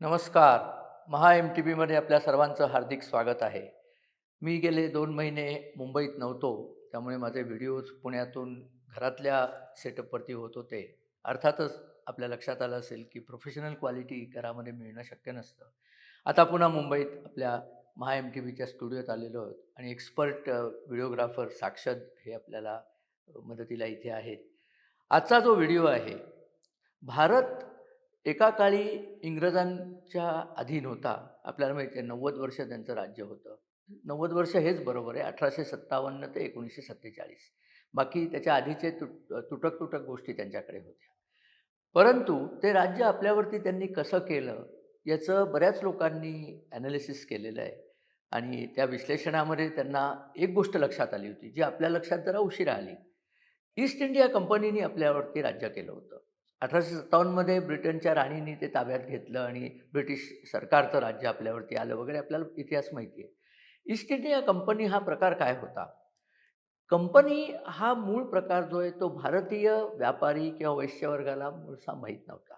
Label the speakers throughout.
Speaker 1: नमस्कार. महा एम-टी-व्हीमध्ये आपल्या सर्वांचं हार्दिक स्वागत आहे. मी गेले दोन महिने मुंबईत नव्हतो. त्यामुळे माझे व्हिडिओज पुण्यातून घरातल्या सेटअपवरती होत होते. अर्थातच आपल्या लक्षात आलं असेल, की प्रोफेशनल क्वालिटी घरामध्ये मिळणं शक्य नसतं. आता पुन्हा मुंबईत आपल्या महा एम-टी-व्हीच्या स्टुडिओत आलेलो आहोत आणि एक्सपर्ट व्हिडिओग्राफर साक्षद हे आपल्याला मदतीला इथे आहेत. आजचा जो व्हिडिओ आहे, भारत एका काळी इंग्रजांच्या अधीन होता. आपल्याला माहिती आहे 90 वर्ष त्यांचं राज्य होतं. 90 वर्ष हेच बरोबर आहे. 1857 ते 1947 बाकी त्याच्या आधीचे तुट तुटक-तुटक गोष्टी त्यांच्याकडे होत्या. परंतु ते राज्य आपल्यावरती त्यांनी कसं केलं, याचं बऱ्याच लोकांनी ॲनालिसिस केलेलं आहे आणि त्या विश्लेषणामध्ये त्यांना एक गोष्ट लक्षात आली होती, जी आपल्या लक्षात जरा उशिरा आली. ईस्ट इंडिया कंपनीने आपल्यावरती राज्य केलं होतं. अठराशे सत्तावन्नमध्ये ब्रिटनच्या राणीने ते ताब्यात घेतलं आणि ब्रिटिश सरकारचं राज्य आपल्यावरती आलं वगैरे आपल्याला इतिहास माहिती आहे. ईस्ट इंडिया कंपनी हा प्रकार काय होता? कंपनी हा मूळ प्रकार जो आहे तो भारतीय व्यापारी किंवा वैश्यवर्गाला मूळसा माहीत नव्हता.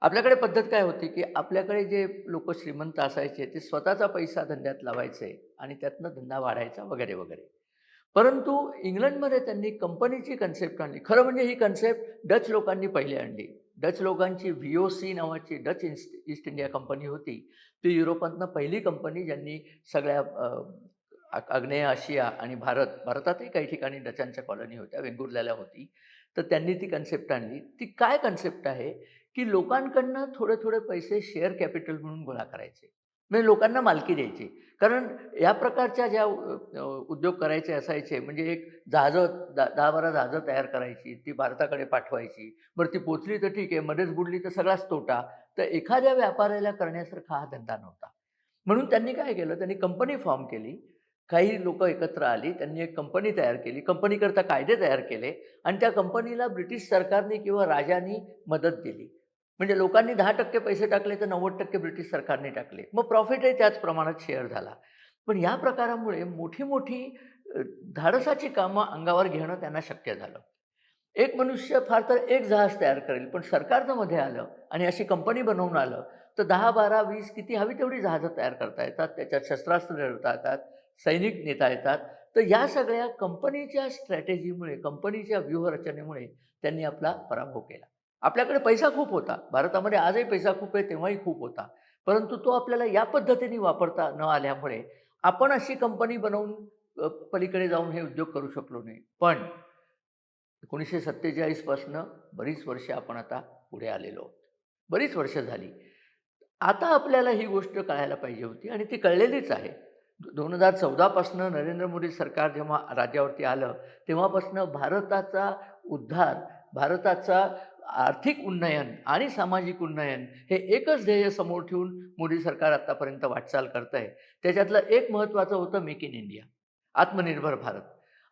Speaker 1: आपल्याकडे पद्धत काय होती, की आपल्याकडे जे लोक श्रीमंत असायचे ते स्वतःचा पैसा धंद्यात लावायचे आणि त्यातनं धंदा वाढायचा वगैरे, वगैरे. परंतु इंग्लंडमध्ये त्यांनी कंपनीची कन्सेप्ट आणली. खरं म्हणजे ही कन्सेप्ट डच लोकांनी पहिले आणली. डच लोकांची व्ही-ओ-सी नावाची Dutch East East India Company होती. ती युरोपातनं पहिली कंपनी ज्यांनी सगळ्या आग्नेय आशिया आणि भारत, भारतातही काही ठिकाणी डचांच्या कॉलनी होत्या, वेंगुर्ल्याला होती. तर त्यांनी ती कन्सेप्ट आणली. ती काय कन्सेप्ट आहे, की लोकांकडनं थोडे-थोडे पैसे शेअर कॅपिटल म्हणून गोळा करायचे. म्हणजे लोकांना मालकी द्यायची. कारण या प्रकारच्या ज्या उद्योग करायचे असायचे म्हणजे एक जहाजं दा 10-12 जहाजं तयार करायची, ती भारताकडे पाठवायची. बरं ती पोचली तर ठीक आहे, मध्येच बुडली तर सगळाच तोटा. तर एखाद्या व्यापाऱ्याला करण्यासारखा हा धंदा नव्हता. म्हणून त्यांनी काय केलं, त्यांनी कंपनी फॉर्म केली. काही लोकं एकत्र आली. त्यांनी एक कंपनी तयार केली. कंपनीकरता कायदे तयार केले आणि त्या कंपनीला ब्रिटिश सरकारने किंवा राजांनी मदत दिली. म्हणजे लोकांनी 10% पैसे टाकले तर 90% ब्रिटिश सरकारने टाकले. मग प्रॉफिटही त्याच प्रमाणात शेअर झाला. पण या प्रकारामुळे मोठी-मोठी धाडसाची कामं अंगावर घेणं त्यांना शक्य झालं. एक मनुष्य फार तर एक जहाज तयार करेल, पण सरकार जर मध्ये आलं आणि अशी कंपनी बनवून आलं, तर दहा बारा वीस किती हवी तेवढी जहाजं तयार करता येतात. त्याच्यात शस्त्रास्त्र ठेवता येतात, सैनिक नेता येतात. तर या सगळ्या कंपनीच्या स्ट्रॅटेजीमुळे, कंपनीच्या व्यूहरचनेमुळे त्यांनी आपला पराभव केला. आपल्याकडे पैसा खूप होता. भारतामध्ये आजही पैसा खूप आहे, तेव्हाही खूप होता. परंतु तो आपल्याला या पद्धतीने वापरता न आल्यामुळे आपण अशी कंपनी बनवून पलीकडे जाऊन हे उद्योग करू शकलो नाही. पण एकोणीसशे सत्तेचाळीसपासनं बरीच वर्ष आपण आता पुढे आलेलो आहोत. बरीच वर्ष झाली. आता आपल्याला ही गोष्ट कळायला पाहिजे होती आणि ती कळलेलीच आहे. दोन हजार चौदापासनं नरेंद्र मोदी सरकार जेव्हा राज्यावरती आलं, तेव्हापासनं भारताचा उद्धार, भारताचा आर्थिक उन्नयन आणि सामाजिक उन्नयन हे एकच ध्येय समोर ठेवून मोदी सरकार आत्तापर्यंत वाटचाल करतंय. त्याच्यातलं एक महत्त्वाचं होतं मेक इन इंडिया, आत्मनिर्भर भारत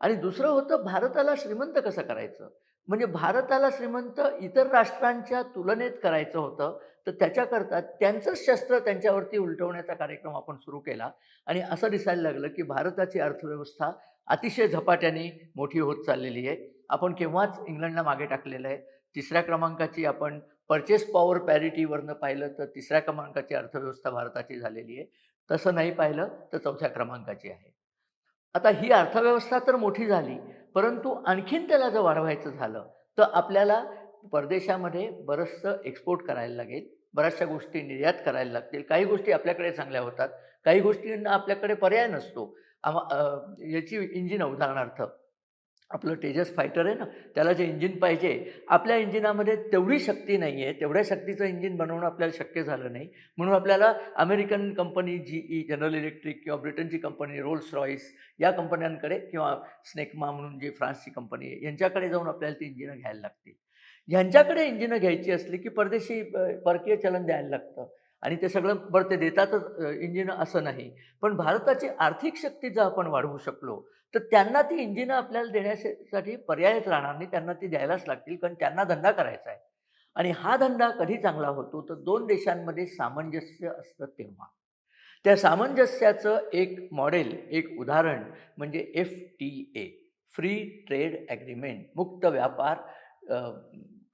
Speaker 1: आणि दुसरं होतं भारताला श्रीमंत कसं करायचं. म्हणजे भारताला श्रीमंत इतर राष्ट्रांच्या तुलनेत करायचं होतं, तर त्याच्याकरता त्यांचंच शस्त्र त्यांच्यावरती उलटवण्याचा कार्यक्रम आपण सुरू केला आणि असं दिसायला लागलं, की भारताची अर्थव्यवस्था अतिशय झपाट्याने मोठी होत चाललेली आहे. आपण केव्हाच इंग्लंडला मागे टाकलेलं आहे. तिसऱ्या क्रमांकाची आपण पर्चेस पॉवर पॅरिटीवरनं पाहिलं तर तिसऱ्या क्रमांकाची अर्थव्यवस्था भारताची झालेली आहे. तसं नाही पाहिलं तर चौथ्या क्रमांकाची आहे. आता ही अर्थव्यवस्था तर मोठी झाली, परंतु आणखीन त्याला जर वाढवायचं झालं, तर आपल्याला परदेशामध्ये बरंचसं एक्सपोर्ट करायला लागेल. बऱ्याचशा गोष्टी निर्यात करायला लागतील. काही गोष्टी आपल्याकडे चांगल्या होतात. काही गोष्टींना आपल्याकडे पर्याय नसतो. आम याची इंजिन उदाहरणार्थ आपलं तेजस फायटर आहे ना, त्याला जे इंजिन पाहिजे, आपल्या इंजिनामध्ये तेवढी शक्ती नाही आहे. तेवढ्या शक्तीचं इंजिन बनवणं आपल्याला शक्य झालं नाही. म्हणून आपल्याला American company G E General Electric किंवा ब्रिटनची कंपनी रोल्स रॉईस या कंपन्यांकडे किंवा स्नेकमा म्हणून जी फ्रान्सची कंपनी आहे, यांच्याकडे जाऊन आपल्याला ती इंजिनं घ्यायला लागतील. ह्यांच्याकडे इंजिनं घ्यायची असली, की परदेशी परकीय चलन द्यायला लागतं आणि ते सगळं बरं ते देतातच इंजिन इंजिनं असं नाही. पण भारताची आर्थिक शक्ती जर आपण वाढवू शकलो, तर त्यांना ती इंजिनं आपल्याला देण्यासाठी पर्यायच राहणार नाही. त्यांना ती द्यायलाच लागतील, कारण त्यांना धंदा करायचा आहे. आणि हा धंदा कधी चांगला होतो, तर दोन देशांमध्ये सामंजस्य असतं तेव्हा. त्या सामंजस्याचं एक मॉडेल, एक उदाहरण म्हणजे एफ-टी-ए, फ्री ट्रेड ॲग्रीमेंट मुक्त व्यापार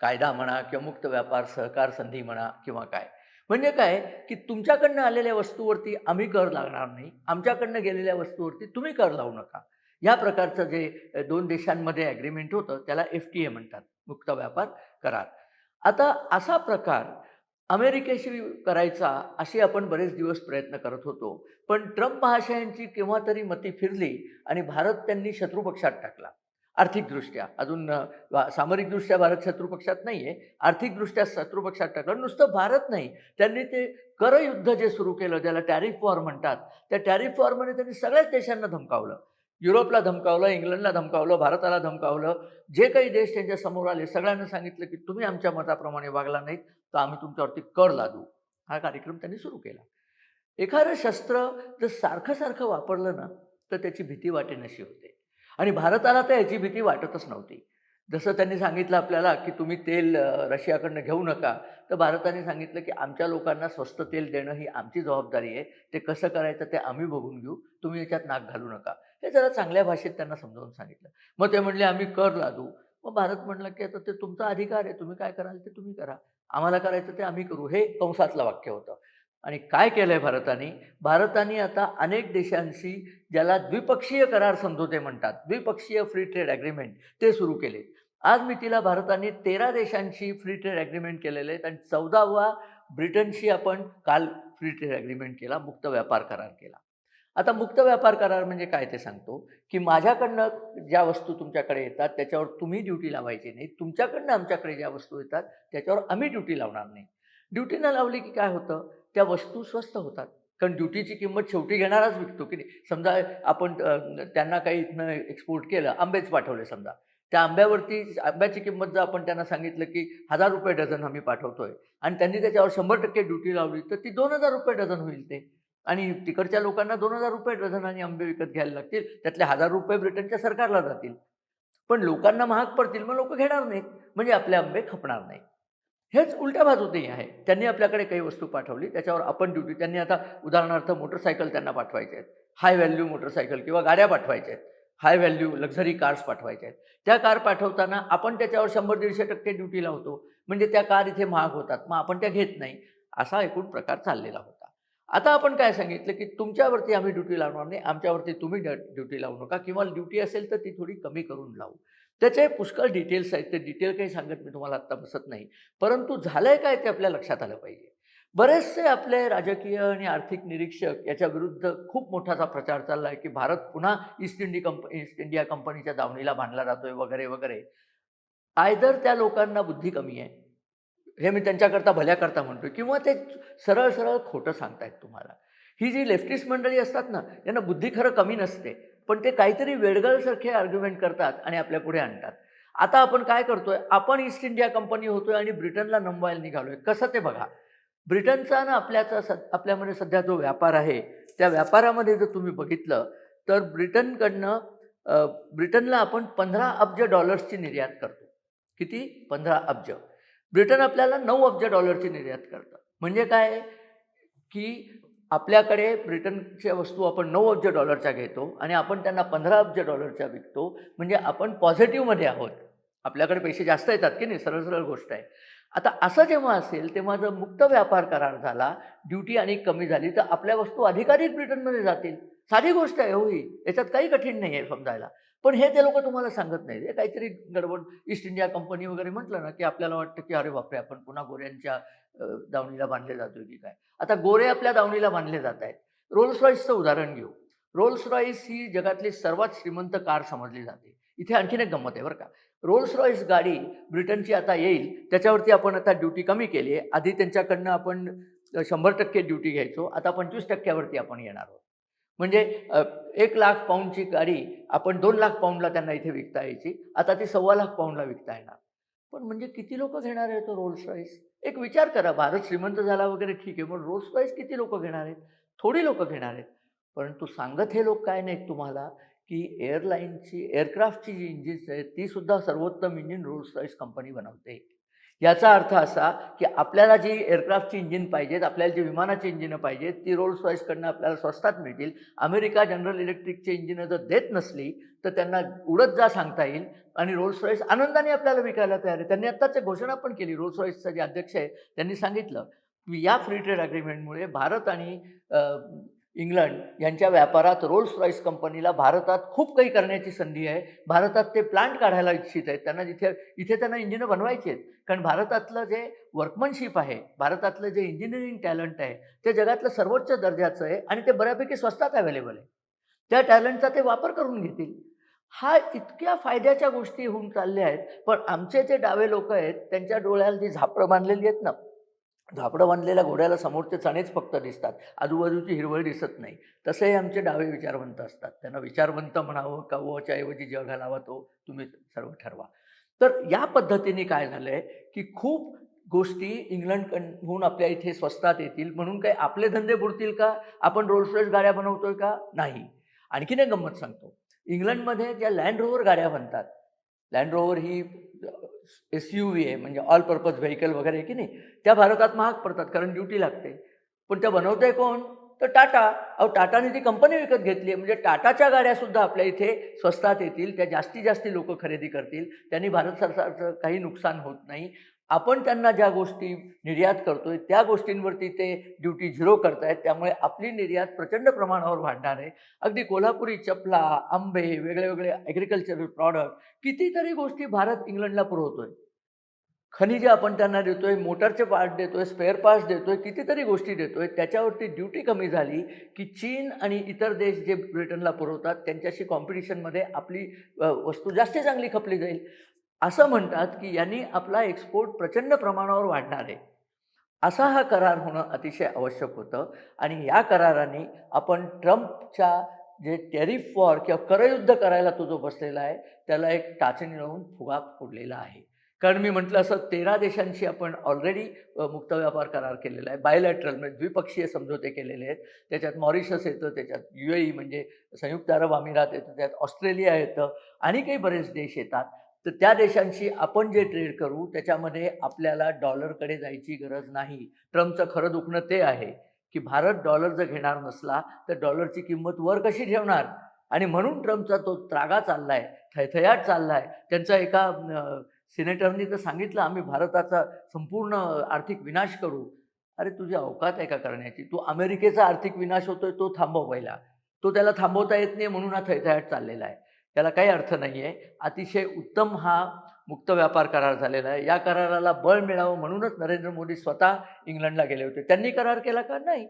Speaker 1: कायदा म्हणा किंवा मुक्त व्यापार सहकार संधी म्हणा किंवा काय. म्हणजे काय की तुमच्याकडनं आलेल्या वस्तूवरती आम्ही कर लागणार नाही आमच्याकडनं गेलेल्या वस्तूवरती तुम्ही कर लावू नका या प्रकारचं जे दोन देशांमध्ये ॲग्रीमेंट होतं त्याला एफ टी ए म्हणतात. मुक्त व्यापार करार. आता असा प्रकार अमेरिकेशी करायचा असे आपण बरेच दिवस प्रयत्न करत होतो. पण ट्रम्प महाशयांची केव्हा तरी मती फिरली आणि भारत त्यांनी शत्रुपक्षात टाकला. आर्थिकदृष्ट्या. अजून सामरिकदृष्ट्या भारत शत्रुपक्षात नाही आहे आर्थिकदृष्ट्या शत्रुपक्षात टाकलं. नुसतं भारत नाही. त्यांनी ते करयुद्ध जे सुरू केलं ज्याला टॅरिफ वॉर म्हणतात त्या टॅरिफ वॉरमध्ये त्यांनी सगळ्याच देशांना धमकावलं. युरोपला धमकावलं इंग्लंडला धमकावलं भारताला धमकावलं जे काही देश त्यांच्यासमोर आले सगळ्यांना सांगितलं की तुम्ही आमच्या मताप्रमाणे वागला नाहीत तर आम्ही तुमच्यावरती कर लादू. हा कार्यक्रम त्यांनी सुरू केला. एखादं शस्त्र जर सारखं सारखं वापरलं ना तर त्याची भीती वाटेनशी होते. आणि भारताला तर याची भीती वाटतच नव्हती. जसं त्यांनी सांगितलं आपल्याला की तुम्ही तेल रशियाकडनं घेऊ नका तर भारताने सांगितलं की आमच्या लोकांना स्वस्त तेल देणं ही आमची जबाबदारी आहे. ते कसं करायचं ते आम्ही बघून घेऊ. तुम्ही याच्यात नाक घालू नका. हे जरा चांगल्या भाषेत त्यांना समजावून सांगितलं. मग ते म्हणले आम्ही कर लादू. मग भारत म्हणलं की आता ते तुमचा अधिकार आहे. तुम्ही काय कराल ते तुम्ही करा. आम्हाला करायचं ते आम्ही करू. हे कंसातलं वाक्य होतं. आणि काय केलं आहे भारताने? भारताने आता अनेक देशांशी ज्याला द्विपक्षीय करार समझोते म्हणतात द्विपक्षीय फ्री ट्रेड ॲग्रीमेंट ते सुरू केले. आज मितीला भारताने तेरा देशांशी फ्री ट्रेड ॲग्रीमेंट केलेले आहेत आणि चौदावा ब्रिटनशी आपण काल फ्री ट्रेड ॲग्रीमेंट केला मुक्त व्यापार करार केला. आता मुक्त व्यापार करार म्हणजे काय ते सांगतो? की माझ्याकडनं ज्या वस्तू तुमच्याकडे येतात त्याच्यावर तुम्ही ड्युटी लावायची नाही. तुमच्याकडनं आमच्याकडे ज्या वस्तू येतात त्याच्यावर आम्ही ड्युटी लावणार नाही. ड्युटी न लावली की काय होतं? त्या वस्तू स्वस्त होतात. कारण ड्युटीची किंमत शेवटी घेणाराच विकतो की नाही. समजा आपण त्यांना काही इथनं एक्सपोर्ट केलं आंबेच पाठवले समजा. त्या आंब्यावरती आंब्याची किंमत जर आपण त्यांना सांगितलं की हजार रुपये डझन आम्ही पाठवतोय. आणि त्यांनी त्याच्यावर शंभर टक्के ड्युटी लावली तर ती दोन हजार रुपये डझन होईल ते. आणि तिकडच्या लोकांना दोन हजार रुपये डझनाने आंबे विकत घ्यायला लागतील त्यातले हजार रुपये ब्रिटनच्या सरकारला जातील. पण लोकांना महाग पडतील मग लोक घेणार नाहीत म्हणजे आपले आंबे खपणार नाहीत. हेच उलट्या बाजूतही आहे. त्यांनी आपल्याकडे काही वस्तू पाठवली त्याच्यावर आपण ड्युटी त्यांनी आता उदाहरणार्थ मोटरसायकल त्यांना पाठवायचे आहेत. हाय व्हॅल्यू मोटरसायकल किंवा गाड्या पाठवायच्या आहेत. हाय व्हॅल्यू लक्झरी कार्स पाठवायच्या आहेत. त्या कार पाठवताना आपण त्याच्यावर शंभर दीडशे टक्के ड्युटी लावतो. म्हणजे त्या कार इथे महाग होतात मग आपण त्या घेत नाही. असा एकूण प्रकार चाललेला होता. आता आपण काय सांगितलं की तुमच्यावरती आम्ही ड्युटी लावणार नाही आमच्यावरती तुम्ही ड्युटी लावू नका. किंवा ड्युटी असेल तर ती थोडी कमी करून लावू. त्याचे पुष्कळ डिटेल्स आहेत. ते डिटेल काही सांगत मी तुम्हाला आत्ता बसत नाही. परंतु झालं आहे काय ते आपल्या लक्षात आलं पाहिजे. बरेचसे आपले राजकीय आणि आर्थिक निरीक्षक याच्या विरुद्ध खूप मोठासा प्रचार चालला आहे की भारत पुन्हा East India Company East India कंपनीच्या दावणीला बांधला जातोय वगैरे वगैरे. आयदर त्या लोकांना बुद्धी कमी आहे. हे मी त्यांच्याकरता भल्याकरता म्हणतो किंवा ते सरळ सरळ खोटं सांगतायत तुम्हाला. ही जी लेफ्टिस्ट मंडळी असतात ना यांना बुद्धी खरं कमी नसते. पण ते काहीतरी वेडगळसारखे आर्ग्युमेंट करतात आणि आपल्या पुढे आणतात. आता आपण काय करतोय? आपण ईस्ट इंडिया कंपनी होतोय आणि ब्रिटनला नमवायला निघालोय. कसं ते बघा? ब्रिटनचा ना आपल्याचा स आपल्यामध्ये सध्या जो व्यापार आहे त्या व्यापारामध्ये जर तुम्ही बघितलं तर ब्रिटनकडनं ब्रिटनला आपण पंधरा अब्ज डॉलर्सची निर्यात करतो. किती? पंधरा अब्ज. ब्रिटन आपल्याला नऊ अब्ज डॉलरची निर्यात करतं. म्हणजे काय? की आपल्याकडे ब्रिटनच्या वस्तू आपण नऊ अब्ज डॉलरच्या घेतो आणि आपण त्यांना पंधरा अब्ज डॉलरच्या विकतो. म्हणजे आपण पॉझिटिव्हमध्ये आहोत. आपल्याकडे पैसे जास्त येतात की नाही? सरळ सरळ गोष्ट आहे. आता असं जेव्हा असेल तेव्हा जर मुक्त व्यापार करार झाला ड्युटी आणि कमी झाली तर आपल्या वस्तू अधिकाधिक ब्रिटनमध्ये जातील. साधी गोष्ट आहे होई ही याच्यात काही कठीण नाही आहे समजायला. पण हे ते लोक तुम्हाला सांगत नाही हे काहीतरी गडबड ईस्ट इंडिया कंपनी वगैरे म्हटलं ना की आपल्याला वाटतं की अरे बापरे आपण पुन्हा गोऱ्यांच्या दावणीला बांधले जातोय की काय? आता गोरे आपल्या दावणीला बांधले जात आहेत. रोल्स रॉईसचं उदाहरण घेऊ. रोल्स रॉईस ही जगातली सर्वात श्रीमंत कार समजली जाते. इथे आणखीन एक गंमत आहे बरं का. रोल्स रॉईस गाडी ब्रिटनची आता येईल त्याच्यावरती आपण आता ड्युटी कमी केली आहे. आधी त्यांच्याकडनं आपण शंभर टक्के ड्युटी घ्यायचो आता पंचवीस टक्क्यावरती आपण येणार आहोत. म्हणजे एक लाख पाऊंडची गाडी आपण दोन लाख पाऊंडला त्यांना इथे विकता यायची. आता ती सव्वा लाख पाऊंडला विकता येणार. पण म्हणजे किती लोक घेणार आहेत तो रोल्स रॉईस एक विचार करा भारत श्रीमंत झाला वगैरे ठीक आहे पण रोल्स रॉईस किती लोक घेणार आहेत? थोडी लोक घेणार आहेत. परंतु सांगत हे लोक काय नाहीत तुम्हाला की एअरलाईनची एअरक्राफ्टची जी इंजिन्स आहेत ती सुद्धा सर्वोत्तम इंजिन रोल्स रॉईस कंपनी बनवते. याचा अर्थ असा की आपल्याला जी एअरक्राफ्टची इंजिन पाहिजेत आपल्याला जी विमानाची इंजिनं पाहिजेत ती रोल्स रॉईसकडनं आपल्याला स्वस्तात मिळतील. अमेरिका जनरल इलेक्ट्रिकची इंजिनं जर देत नसली तर त्यांना उडत जा सांगता येईल आणि रोल्स रॉईस आनंदाने आपल्याला विकायला तयार आहे. त्यांनी आत्ताच घोषणा पण केली रोल्स रॉईसचा जे अध्यक्ष आहे त्यांनी सांगितलं की या फ्री ट्रेड अग्रीमेंटमुळे भारत आणि इंग्लंड यांच्या व्यापारात रोल्स रॉईस कंपनीला भारतात खूप काही करण्याची संधी आहे. भारतात ते प्लांट काढायला इच्छित आहेत. त्यांना जिथे इथे त्यांना इंजिनं बनवायचे आहेत. कारण भारतातलं जे वर्कमनशिप आहे भारतातलं जे इंजिनिअरिंग टॅलेंट आहे ते जगातलं सर्वोच्च दर्जाचं आहे आणि ते बऱ्यापैकी स्वस्तात अवेलेबल आहे. त्या टॅलेंटचा ते वापर करून घेतील. हा इतक्या फायद्याच्या गोष्टी होऊन चालल्या आहेत. पण आमचे जे डावे लोक आहेत त्यांच्या डोळ्याला जी झापडं बांधलेली आहेत ना झापडं बांधलेल्या घोड्याला समोरचे चणेच फक्त दिसतात. आजूबाजूची हिरवळ दिसत नाही. तसे आमचे डावे विचारवंत असतात. त्यांना विचारवंत म्हणावं का वच्या ऐवजी जग घालावा तो तुम्ही सर्व ठरवा. तर या पद्धतीने काय झालं आहे की खूप गोष्टी इंग्लंडकडून आपल्या इथे स्वस्तात येतील. म्हणून काय आपले धंदे बुडतील का? आपण रोल्स रॉईस गाड्या बनवतोय का? नाही. आणखीन एक गंमत सांगतो. इंग्लंडमध्ये ज्या लँड रोवर गाड्या बनतात लँड रोवर ही एस यू व्ही आहे म्हणजे ऑल पर्पज व्हेकल वगैरे की नाही त्या भारतात महाग पडतात कारण ड्युटी लागते. पण त्या बनवतंय कोण? तर टाटा. अहो टाटाने ती कंपनी विकत घेतली आहे म्हणजे टाटाच्या गाड्यासुद्धा आपल्या इथे स्वस्तात येतील त्या जास्तीत जास्त लोक खरेदी करतील त्यांनी भारत सरकारचं काही नुकसान होत नाही. आपण त्यांना ज्या गोष्टी निर्यात करतोय त्या गोष्टींवरती ते ड्युटी झिरो करतायत त्यामुळे आपली निर्यात प्रचंड प्रमाणावर वाढणार आहे. अगदी कोल्हापुरी चपला आंबे वेगळे वेगळे ॲग्रिकल्चरल प्रॉडक्ट कितीतरी गोष्टी भारत इंग्लंडला पुरवतोय. खनिजे आपण त्यांना देतोय मोटरचे पार्ट देतोय स्पेअर पार्ट्स देतोय कितीतरी गोष्टी देतोय. त्याच्यावरती ड्युटी कमी झाली की चीन आणि इतर देश जे ब्रिटनला पुरवतात त्यांच्याशी कॉम्पिटिशनमध्ये आपली वस्तू जास्त चांगली खपली जाईल. असं म्हणतात की यांनी आपला एक्सपोर्ट प्रचंड प्रमाणावर वाढणार. आहे असा हा करार होणं अतिशय आवश्यक होतं आणि या कराराने आपण ट्रम्पच्या जे टेरिफ वॉर किंवा करयुद्ध करायला तो जो बसलेला आहे त्याला एक टाचणी लावून फुगा फोडलेला आहे. कारण मी म्हटलं असं तेरा देशांशी आपण ऑलरेडी मुक्त व्यापार करार केलेला आहे. बायलॅटरल म्हणजे द्विपक्षीय समझोते केलेले आहेत. त्याच्यात मॉरिशस येतं त्याच्यात यू ए म्हणजे संयुक्त अरब अमिरात येतं त्यात ऑस्ट्रेलिया येतं. आणि काही बरेच देश येतात. तर त्या देशांशी आपण जे ट्रेड करू त्याच्यामध्ये आपल्याला डॉलरकडे जायची गरज नाही. ट्रम्पचं खरं दुखणं ते आहे की भारत डॉलर जर घेणार नसला तर डॉलरची किंमत वर कशी ठेवणार? आणि म्हणून ट्रम्पचा तो त्रागा चाललाय थैथयाट चाललाय. त्यांचा एका सिनेटरनी तर सांगितलं आम्ही भारताचा संपूर्ण आर्थिक विनाश करू. अरे तुझी अवकात आहे का करण्याची? तू अमेरिकेचा आर्थिक विनाश होतोय तो थांबव पहिला. तो त्याला थांबवता येत नाही म्हणून हा थैथयाट चाललेला आहे. त्याला काही अर्थ नाही आहे अतिशय उत्तम हा मुक्त व्यापार करार झालेला आहे. या कराराला बळ मिळावं म्हणूनच नरेंद्र मोदी स्वतः इंग्लंडला गेले होते. त्यांनी करार केला का? नाही.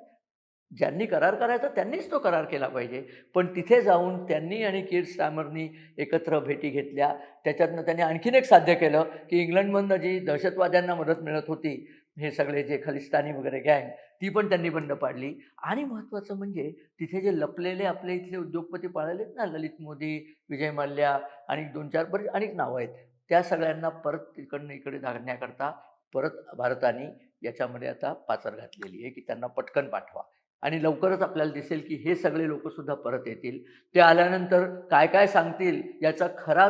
Speaker 1: ज्यांनी करार करायचा त्यांनीच तो करार केला पाहिजे. पण तिथे जाऊन त्यांनी आणि किर स्टॅमरनी एकत्र भेटी घेतल्या. त्याच्यातनं त्यांनी आणखीन एक साध्य केलं की इंग्लंडमधनं जी दहशतवाद्यांना मदत मिळत होती हे सगळे जे खलिस्तानी वगैरे गँग ती पण त्यांनी बंद पाडली. आणि महत्त्वाचं म्हणजे तिथे जे लपलेले आपले इथले उद्योगपती पाळलेत ना ललित मोदी विजय माल्या आणि दोन चार बरेच अनेक नावं आहेत. त्या सगळ्यांना परत तिकडनं इकडे धाडण्याकरता परत भारताने याच्यामध्ये आता पाचर घातलेली आहे की त्यांना पटकन पाठवा. आणि लवकरच आपल्याला दिसेल की हे सगळे लोकसुद्धा परत येतील. ते आल्यानंतर काय काय सांगतील याचा खरा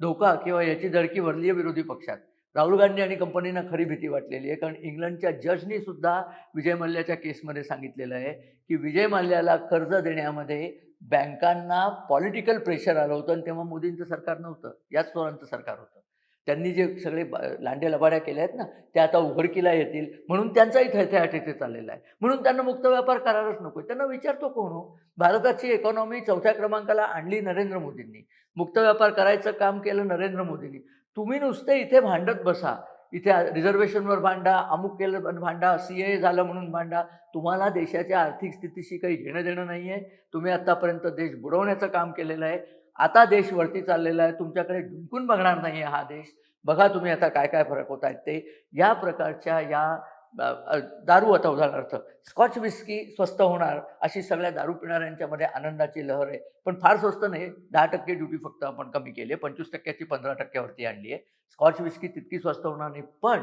Speaker 1: धोका किंवा याची धडकी भरली आहे विरोधी पक्षात. राहुल गांधी आणि कंपनीना खरी भीती वाटलेली आहे. कारण इंग्लंडच्या जजनी सुद्धा विजय मल्ल्याच्या केसमध्ये सांगितलेलं आहे की विजय मल्ल्याला कर्ज देण्यामध्ये बँकांना पॉलिटिकल प्रेशर आलं होतं आणि तेव्हा मोदींचं सरकार नव्हतं. याच चोरांचं सरकार होतं. त्यांनी जे सगळे लांडे लबाड्या केल्या आहेत ना त्या आता उघडकीला येतील. म्हणून त्यांचाही थैथयाट इथे चाललेला आहे. म्हणून त्यांना मुक्त व्यापार करारच नको. त्यांना विचारतो कोण हो? भारताची इकॉनॉमी चौथ्या क्रमांकाला आणली नरेंद्र मोदींनी. मुक्त व्यापार करायचं काम केलं नरेंद्र मोदींनी. तुम्ही नुसते इथे भांडत बसा. इथे रिझर्वेशनवर भांडा अमुक केलं भांडा सी ए झालं म्हणून भांडा. तुम्हाला देशाच्या आर्थिक स्थितीशी काही घेणं देणं नाही आहे तुम्ही आत्तापर्यंत देश बुडवण्याचं काम केलेलं आहे. आता देश वरती चाललेला आहे. तुमच्याकडे ढुंकून बघणार नाही आहे हा देश. बघा तुम्ही आता काय काय फरक होत आहेत ते. या प्रकारच्या या दारू आता उदाहरणार्थ स्कॉच विस्की स्वस्त होणार अशी सगळ्या दारू पिणाऱ्यांच्यामध्ये आनंदाची लहर आहे. पण फार स्वस्त नाही दहा टक्के ड्युटी फक्त आपण कमी केली आहे. पंचवीस टक्क्याची पंधरा टक्क्यावरती आणली आहे. स्कॉच विस्की तितकी स्वस्त होणार नाही. पण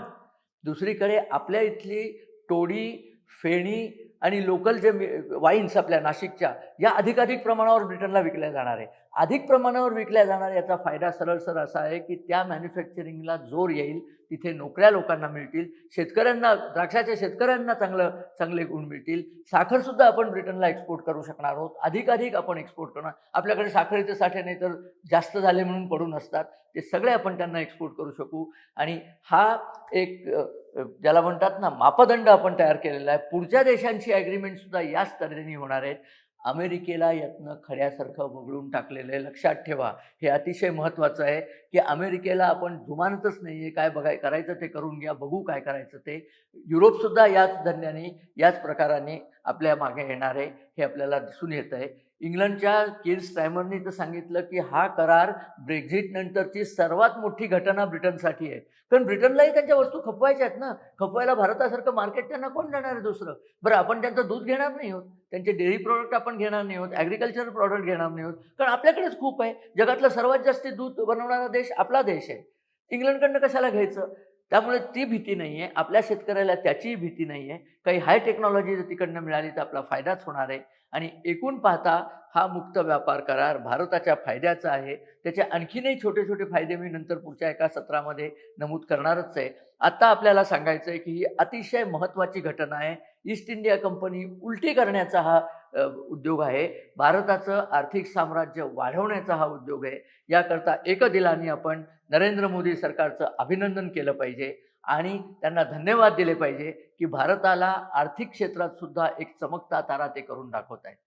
Speaker 1: दुसरीकडे आपल्या इथली टोडी फेणी आणि लोकल जे वाईन्स आपल्या नाशिकच्या या अधिकाधिक प्रमाणावर ब्रिटनला विकल्या जाणार आहे. अधिक प्रमाणावर विकल्या जाणार याचा फायदा सरळ सर असा आहे की त्या मॅन्युफॅक्चरिंगला जोर येईल तिथे नोकऱ्या लोकांना मिळतील शेतकऱ्यांना द्राक्षाच्या शेतकऱ्यांना चांगलं चांगले गुण मिळतील. साखरसुद्धा आपण ब्रिटनला एक्सपोर्ट करू शकणार आहोत. अधिकाधिक आपण एक्सपोर्ट करणार आपल्याकडे साखरेचे साठे नाही तर जास्त झाले म्हणून पडून असतात. ते सगळे आपण त्यांना एक्सपोर्ट करू शकू. आणि हा एक ज्याला म्हणतात ना मापदंड आपण तयार केलेला आहे. पुढच्या देशांची ॲग्रीमेंट सुद्धा याच तऱ्हेने होणार आहेत. अमेरिकेला यातनं खड्यासारखं वगळून टाकलेलं आहे. लक्षात ठेवा. हे अतिशय महत्त्वाचं आहे की अमेरिकेला आपण जुमानतच नाही आहे. काय बघाय करायचं ते करून घ्या. बघू काय करायचं ते. युरोपसुद्धा याच धन्याने याच प्रकाराने आपल्या मागे येणार आहे. हे आपल्याला दिसून येत आहे इंग्लंडच्या किर स्टायमरनी तर सांगितलं की हा करार ब्रेक्झिट नंतरची सर्वात मोठी घटना ब्रिटनसाठी आहे. कारण ब्रिटनलाही त्यांच्या वस्तू खपवायच्या आहेत ना. खपवायला भारतासारखं मार्केट त्यांना कोण देणार आहे दुसरं? बरं आपण त्यांचं दूध घेणार नाही आहोत त्यांचे डेअरी प्रॉडक्ट आपण घेणार नाही आहोत ॲग्रिकल्चर प्रॉडक्ट घेणार नाही होत. कारण आपल्याकडेच खूप आहे. जगातलं सर्वात जास्त दूध बनवणारा देश आपला देश आहे. इंग्लंडकडनं कशाला घ्यायचं? त्यामुळे ती भीती नाही आहे आपल्या शेतकऱ्याला त्याचीही भीती नाही आहे काही हाय टेक्नॉलॉजी जर तिकडनं मिळाली तर आपला फायदाच होणार आहे. आणि एकूण पाहता हा मुक्त व्यापार करार भारताच्या फायद्याचा आहे. त्याचे आणखीनही छोटे छोटे फायदे मी नंतर पुढच्या एका सत्रामध्ये नमूद करणारच आहे. आत्ता आपल्याला सांगायचं आहे की ही अतिशय महत्त्वाची घटना आहे. ईस्ट इंडिया कंपनी उलटी करण्याचा हा उद्योग आहे. भारताचं आर्थिक साम्राज्य वाढवण्याचा हा उद्योग आहे. याकरता एकदिलाने आपण नरेंद्र मोदी सरकारचं अभिनंदन केलं पाहिजे आणि त्यांना धन्यवाद दिले पाहिजे की भारताला आर्थिक क्षेत्रात सुद्धा एक चमकता तारा ते करून दाखवत आहेत.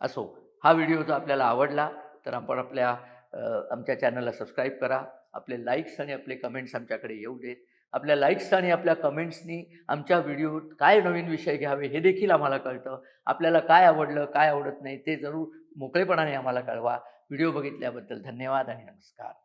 Speaker 1: असो हा व्हिडिओ जर आपल्याला आवडला तर आपण आपल्या आमच्या चॅनलला सबस्क्राईब करा. आपले लाईक्स आणि आपले कमेंट्स आमच्याकडे येऊ देत. आपल्या लाईक्स आणि आपल्या कमेंट्सनी आमच्या व्हिडिओत काय नवीन विषय घ्यावे हे देखील आम्हाला कळतं. आपल्याला काय आवडलं काय आवडत नाही ते जरूर मोकळेपणाने आम्हाला कळवा. व्हिडिओ बघितल्याबद्दल धन्यवाद आणि नमस्कार.